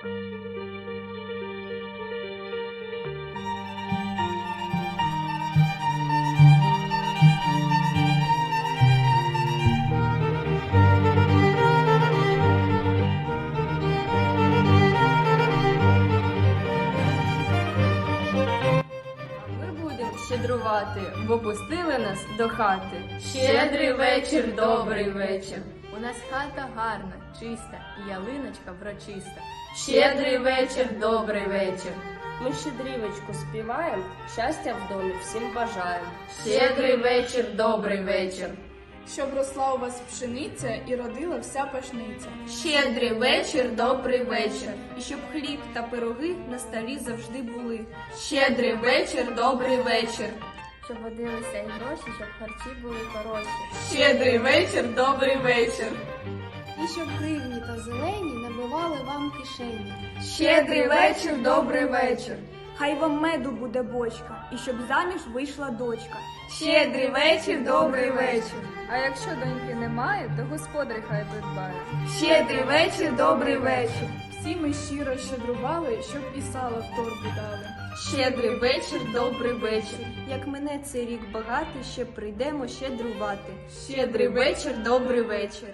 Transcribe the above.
Щедрувати, бо пустили нас до хати. Щедрий вечір, добрий вечір. У нас хата гарна, чиста, і ялиночка врочиста. Щедрий вечір, добрий вечір. Ми щедрівочку співаємо, щастя в домі всім бажаємо. Щедрий вечір, добрий вечір. щоб росла у вас пшениця і родила вся пашниця. Щедрий вечір, добрий вечір. І щоб хліб та пироги на столі завжди були. Щедрий вечір, добрий вечір. Щоб водилися і гроші, щоб харчі були хороші. Щедрий вечір, добрий вечір. І щоб гривні та зелені набивали вам кишені. Щедрий вечір, добрий вечір. Хай вам меду буде бочка, і щоб заміж вийшла дочка. Щедрий вечір, добрий вечір. А якщо доньки немає, то господар хай придбає. Щедрий вечір, добрий вечір. Всі ми щиро щедрували, щоб і сала в торбу дали. Щедрий вечір, добрий вечір. Як мене цей рік багатий, ще прийдемо щедрувати. Щедрий вечір, добрий вечір.